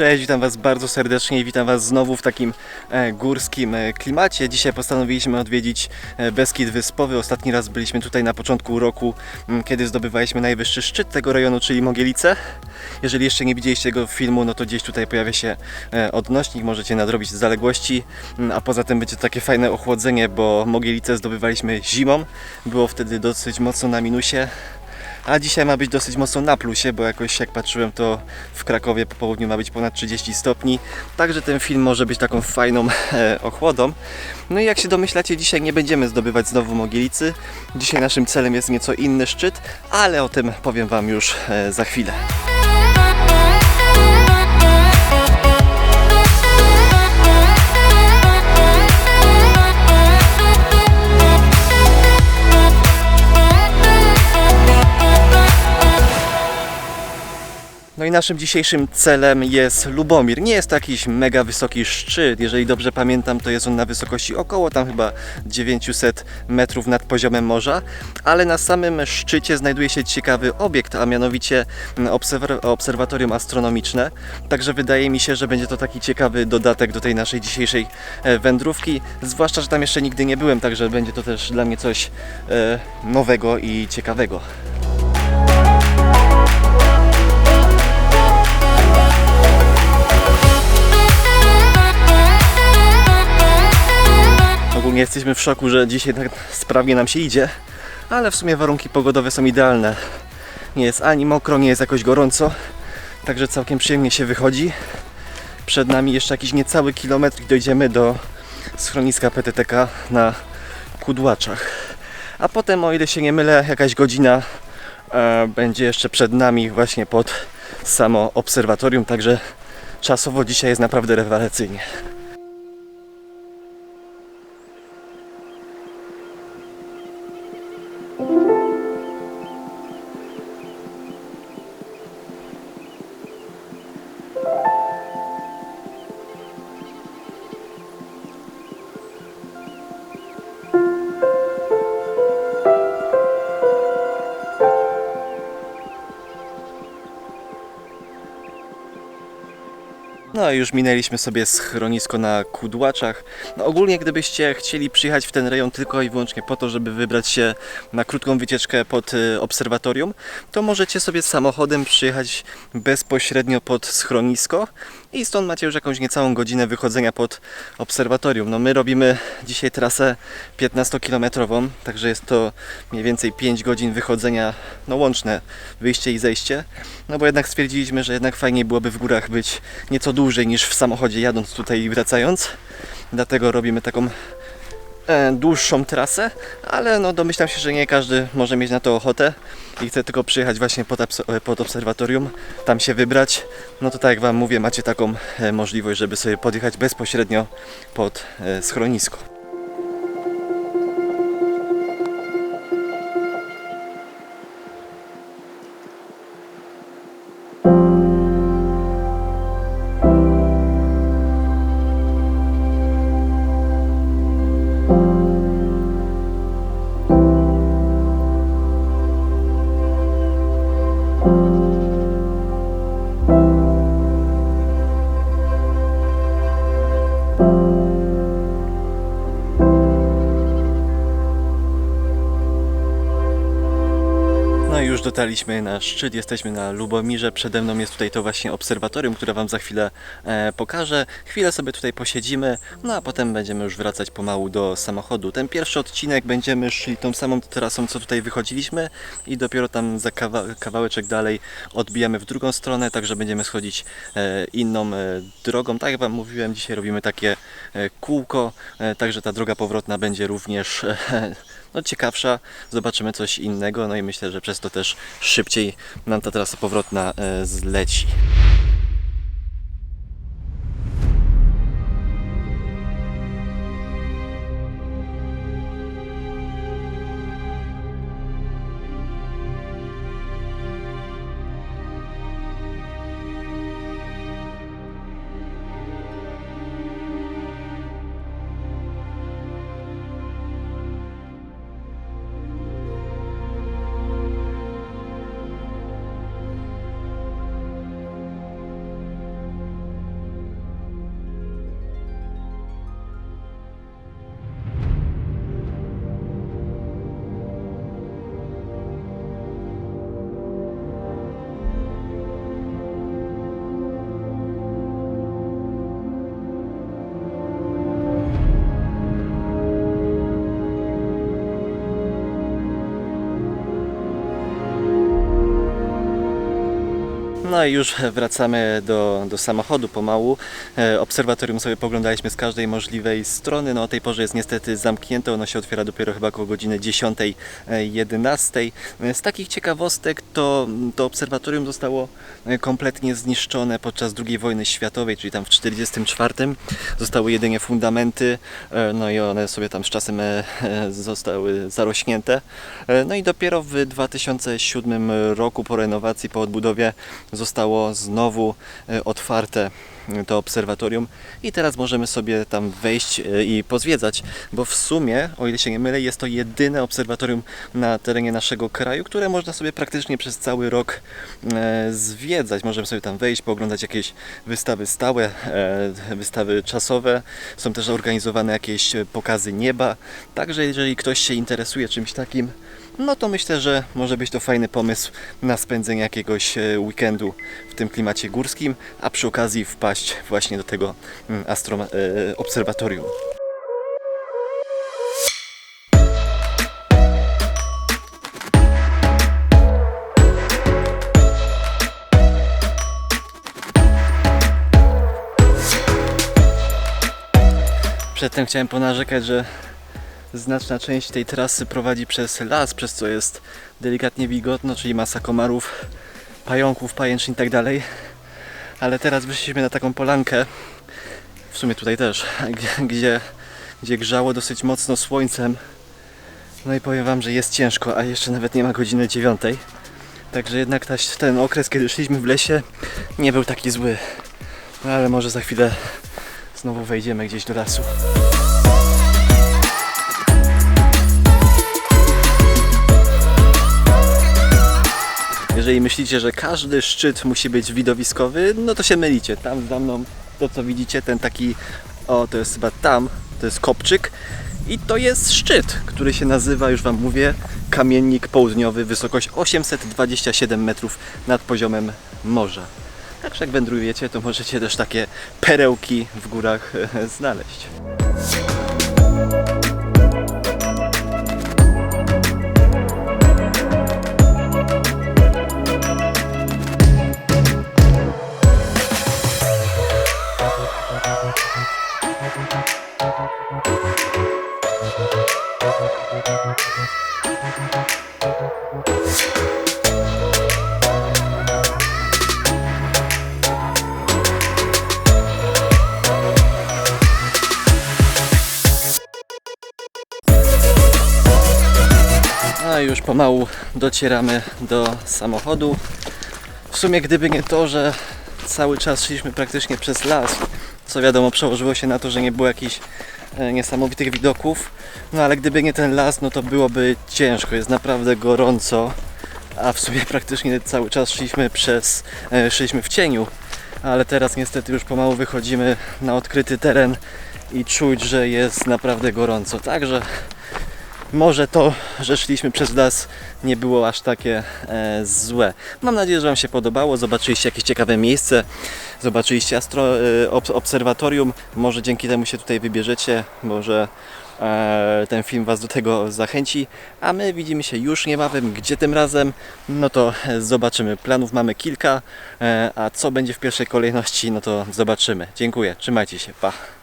Cześć, witam Was bardzo serdecznie i witam Was znowu w takim e, górskim e, klimacie. Dzisiaj postanowiliśmy odwiedzić e, Beskid Wyspowy. Ostatni raz byliśmy tutaj na początku roku, m, kiedy zdobywaliśmy najwyższy szczyt tego rejonu, czyli Mogielice. Jeżeli jeszcze nie widzieliście tego filmu, no to gdzieś tutaj pojawia się odnośnik, możecie nadrobić zaległości, m, a poza tym będzie takie fajne ochłodzenie, bo Mogielice zdobywaliśmy zimą. Było wtedy dosyć mocno na minusie. A dzisiaj ma być dosyć mocno na plusie, bo jakoś jak patrzyłem to w Krakowie po południu ma być ponad 30 stopni. Także ten film może być taką fajną e, ochłodą. No i jak się domyślacie, dzisiaj nie będziemy zdobywać znowu Mogielicy. Dzisiaj naszym celem jest nieco inny szczyt, ale o tym powiem Wam już e, za chwilę. No i naszym dzisiejszym celem jest Lubomir. Nie jest to jakiś mega wysoki szczyt. Jeżeli dobrze pamiętam, to jest on na wysokości około tam chyba 900 metrów nad poziomem morza, ale na samym szczycie znajduje się ciekawy obiekt, a mianowicie mm, obserw- obserwatorium astronomiczne. Także wydaje mi się, że będzie to taki ciekawy dodatek do tej naszej dzisiejszej e, wędrówki. Zwłaszcza, że tam jeszcze nigdy nie byłem, także będzie to też dla mnie coś e, nowego i ciekawego. Ogólnie jesteśmy w szoku, że dzisiaj tak sprawnie nam się idzie, ale w sumie warunki pogodowe są idealne. Nie jest ani mokro, nie jest jakoś gorąco, także całkiem przyjemnie się wychodzi. Przed nami jeszcze jakiś niecały kilometr i dojdziemy do schroniska PTTK na Kudłaczach. A potem, o ile się nie mylę, jakaś godzina e, będzie jeszcze przed nami właśnie pod samo obserwatorium, także czasowo dzisiaj jest naprawdę rewelacyjnie. No i już minęliśmy sobie schronisko na Kudłaczach. No ogólnie gdybyście chcieli przyjechać w ten rejon tylko i wyłącznie po to, żeby wybrać się na krótką wycieczkę pod y, obserwatorium, to możecie sobie samochodem przyjechać bezpośrednio pod schronisko i stąd macie już jakąś niecałą godzinę wychodzenia pod obserwatorium. No my robimy dzisiaj trasę 15-kilometrową, także jest to mniej więcej 5 godzin wychodzenia, no łączne wyjście i zejście. No bo jednak stwierdziliśmy, że jednak fajniej byłoby w górach być nieco dłużej niż w samochodzie jadąc tutaj i wracając. Dlatego robimy taką dłuższą trasę, ale no domyślam się, że nie każdy może mieć na to ochotę i chce tylko przyjechać właśnie pod, e, pod obserwatorium, tam się wybrać. No to tak jak Wam mówię, macie taką e, możliwość, żeby sobie podjechać bezpośrednio pod e, schronisko. Dotarliśmy na szczyt, jesteśmy na Lubomirze. Przede mną jest tutaj to właśnie obserwatorium, które Wam za chwilę e, pokażę. Chwilę sobie tutaj posiedzimy, no a potem będziemy już wracać pomału do samochodu. Ten pierwszy odcinek będziemy szli tą samą trasą, co tutaj wychodziliśmy i dopiero tam za kawa kawałeczek dalej odbijamy w drugą stronę, także będziemy schodzić e, inną e, drogą. Tak jak Wam mówiłem, dzisiaj robimy takie e, kółko, e, także ta droga powrotna będzie również e, no, ciekawsza, zobaczymy coś innego, no i myślę, że przez to też szybciej nam ta trasa powrotna e, zleci. No i już wracamy do, do samochodu pomału. E, Obserwatorium sobie poglądaliśmy z każdej możliwej strony. No o tej porze jest niestety zamknięte. Ono się otwiera dopiero chyba około godziny 10-11. Z takich ciekawostek to to obserwatorium zostało e, kompletnie zniszczone podczas II wojny światowej, czyli tam w 1944 zostały jedynie fundamenty, e, no i one sobie tam z czasem e, e, zostały zarośnięte. E, No i dopiero w 2007 roku po renowacji, po odbudowie zostało znowu e, otwarte e, to obserwatorium i teraz możemy sobie tam wejść e, i pozwiedzać, bo w sumie, o ile się nie mylę, jest to jedyne obserwatorium na terenie naszego kraju, które można sobie praktycznie przez cały rok zwiedzać. Możemy sobie tam wejść, pooglądać jakieś wystawy stałe, wystawy czasowe. Są też organizowane jakieś pokazy nieba. Także jeżeli ktoś się interesuje czymś takim, no to myślę, że może być to fajny pomysł na spędzenie jakiegoś e, weekendu w tym klimacie górskim, a przy okazji wpaść właśnie do tego mm, astro, e, obserwatorium. Przedtem chciałem ponarzekać, że znaczna część tej trasy prowadzi przez las, przez co jest delikatnie wilgotno, czyli masa komarów, pająków, pajęczyn i tak dalej. Ale teraz wyszliśmy na taką polankę, w sumie tutaj też, gdzie, gdzie, grzało dosyć mocno słońcem. No i powiem Wam, że jest ciężko, a jeszcze nawet nie ma godziny dziewiątej. Także jednak ta, ten okres, kiedy szliśmy w lesie, nie był taki zły. No ale może za chwilę znowu wejdziemy gdzieś do lasu. Jeżeli myślicie, że każdy szczyt musi być widowiskowy, no to się mylicie. Tam za mną to co widzicie, ten taki, o to jest chyba tam, to jest kopczyk i to jest szczyt, który się nazywa, już Wam mówię, Kamiennik Południowy, wysokość 827 metrów nad poziomem morza. Także jak wędrujecie, to możecie też takie perełki w górach e, A już pomału docieramy do samochodu. W sumie gdyby nie to, że cały czas szliśmy praktycznie przez las, co wiadomo przełożyło się na to, że nie było jakichś e, niesamowitych widoków, no ale gdyby nie ten las, no to byłoby ciężko, jest naprawdę gorąco, a w sumie praktycznie cały czas szliśmy przez, e, szliśmy w cieniu, ale teraz niestety już pomału wychodzimy na odkryty teren i czuć, że jest naprawdę gorąco, także może to, że szliśmy przez las nie było aż takie e, złe. Mam nadzieję, że Wam się podobało. Zobaczyliście jakieś ciekawe miejsce, zobaczyliście astro, e, ob, obserwatorium. Może dzięki temu się tutaj wybierzecie, może e, ten film Was do tego zachęci. A my widzimy się już niebawem. Gdzie tym razem? No to e, zobaczymy. Planów mamy kilka, e, a co będzie w pierwszej kolejności, no to zobaczymy. Dziękuję, trzymajcie się, pa.